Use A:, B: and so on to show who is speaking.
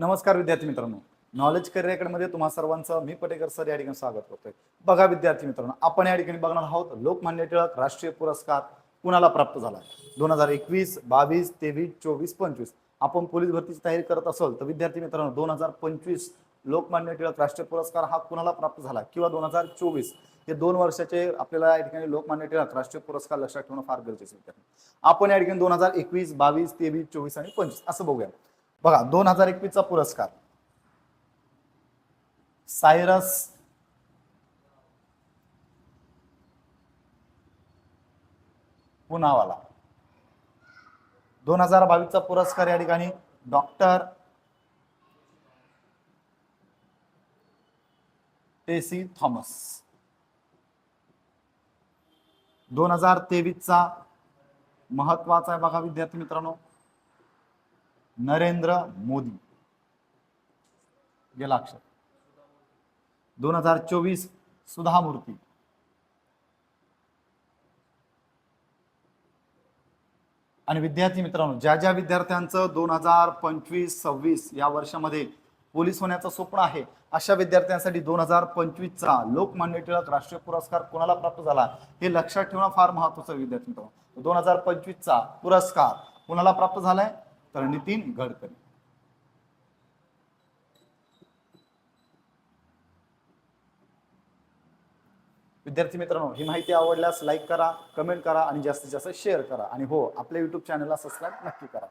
A: नमस्कार विद्यार्थी मित्रांनो. नॉलेज करिअर अकॅडमीमध्ये तुम्हा सर्वांचं मी पटेकर सर या ठिकाणी स्वागत करतोय. बघा विद्यार्थी मित्रांनो आपण या ठिकाणी बघणार आहोत लोकमान्य टिळक राष्ट्रीय पुरस्कार कुणाला प्राप्त झाला दोन हजार एकवीस बावीस तेवीस चोवीस पंचवीस. आपण पोलीस भरतीची तयारी करत असाल तर विद्यार्थी मित्रांनो दोन हजार पंचवीस लोकमान्य टिळक राष्ट्रीय पुरस्कार हा कुणाला प्राप्त झाला? किंवा दोन हजार चोवीस? हे दोन वर्षाचे आपल्याला या ठिकाणी लोकमान्य टिळक राष्ट्रीय पुरस्कार लक्षात ठेवणं फार गरजेचं आहे विद्यार्थी. आपण या ठिकाणी दोन हजार एकवीस बावीस तेवीस चोवीस आणि पंचवीस असं बघूया. बघा दोन हजार एकवीसचा पुरस्कार. सायरस पुनावाला. दोन हजार बावीसचा पुरस्कार या ठिकाणी डॉक्टर टेसी थॉमस. दोन हजार तेवीसचा महत्त्वाचा आहे बघा विद्यार्थी मित्रांनो. नरेंद्र मोदी. गेला अक्षर. दोन हजार चोवीस सुधा मूर्ती आणि विद्यार्थी मित्रांनो ज्या ज्या विद्यार्थ्यांचं दोन हजार पंचवीस सव्वीस या वर्षामध्ये पोलीस होण्याचं स्वप्न आहे अशा विद्यार्थ्यांसाठी दोन हजार पंचवीसचा लोकमान्य टिळक राष्ट्रीय पुरस्कार कोणाला प्राप्त झाला हे लक्षात ठेवणं फार महत्वाचं विद्यार्थी मित्रांनो. दोन हजार पंचवीसचा पुरस्कार कोणाला प्राप्त झालाय? तर नितीन गडकरी. विद्यार्थी मित्रांनो ही माहिती आवडल्यास लाईक करा कमेंट करा आणि जास्तीत जास्त शेअर करा. आणि हो आपल्या युट्यूब चॅनलला सबस्क्राईब नक्की करा.